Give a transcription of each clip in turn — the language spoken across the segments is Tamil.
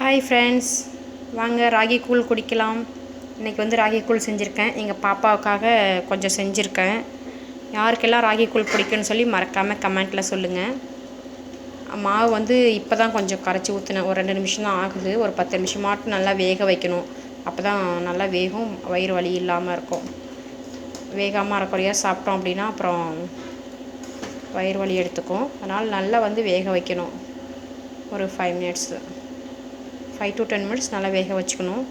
ஹாய் ஃப்ரெண்ட்ஸ் வாங்க ராகி கூழ் குடிக்கலாம். இன்றைக்கி வந்து ராகி கூழ் செஞ்சுருக்கேன். எங்கள் பாப்பாவுக்காக கொஞ்சம் செஞ்சுருக்கேன். யாருக்கெல்லாம் ராகி கூழ் பிடிக்குன்னு சொல்லி மறக்காமல் கமெண்ட்டில் சொல்லுங்கள் மாவு வந்து இப்போ தான் கொஞ்சம் கரைச்சி ஊற்றினேன் ஒரு ரெண்டு நிமிஷம் தான் ஆகுது. ஒரு பத்து நிமிஷமாட்டும் நல்லா வேக வைக்கணும். அப்போ தான் நல்லா வேகும். வயிறு வலி இல்லாமல் இருக்கும். வேகாமல் அரைக்குறையாக சாப்பிட்டோம் அப்படின்னா அப்புறம் வயிறு வலி எடுத்துக்கும். அதனால் நல்லா வந்து வேக வைக்கணும். ஒரு five minutes five to ten minutes நல்லா வேக வச்சுக்கணும்.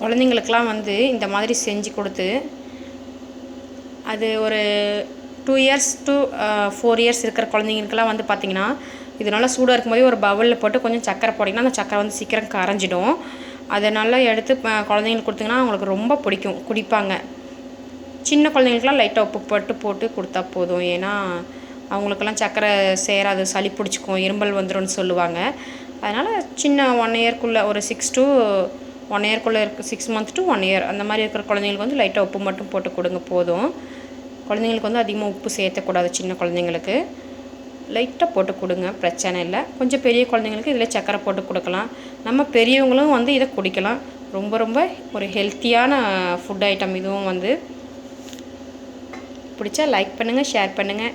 குழந்தைங்களுக்கெலாம் வந்து இந்த மாதிரி செஞ்சு கொடுத்து அது ஒரு two years to four years இருக்கிற குழந்தைங்களுக்கெல்லாம் வந்து பார்த்திங்கன்னா இது நல்லா சூடாக இருக்கும்போதே ஒரு பவுலில் போட்டு கொஞ்சம் சக்கரை போட்டிங்கன்னா அந்த சக்கரை வந்து சீக்கிரம் கரைஞ்சிடும். அதை நல்லா எடுத்து குழந்தைங்களுக்கு கொடுத்திங்கன்னா அவங்களுக்கு ரொம்ப பிடிக்கும். குடிப்பாங்க. சின்ன குழந்தைங்களுக்குலாம் லைட்டாக உப்பு போட்டு போட்டு கொடுத்தா போதும். ஏன்னா அவங்களுக்கெல்லாம் சக்கரை சேராது சளி பிடிச்சிக்கும் இரும்பல் வந்துடும்னு சொல்லுவாங்க. அதனால் சின்ன ஒன் இயர்க்குள்ளே ஒரு சிக்ஸ் டு ஒன் இயர்க்குள்ளே இருக்க six month to one year அந்த மாதிரி இருக்கிற குழந்தைங்களுக்கு வந்து லைட்டாக உப்பு மட்டும் போட்டு கொடுங்க போதும். குழந்தைங்களுக்கு வந்து அதிகமாக உப்பு சேர்த்தக்கூடாது சின்ன குழந்தைங்களுக்கு. லைட்டாக போட்டு கொடுங்க பிரச்சனை இல்லை. கொஞ்சம் பெரிய குழந்தைங்களுக்கு இதில் சக்கரை போட்டு கொடுக்கலாம். நம்ம பெரியவங்களும் வந்து இதை குடிக்கலாம். ரொம்ப ரொம்ப ஒரு ஹெல்த்தியான ஃபுட் ஐட்டம் இதுவும் வந்து. பிடிச்சா லைக் பண்ணுங்கள் ஷேர் பண்ணுங்கள்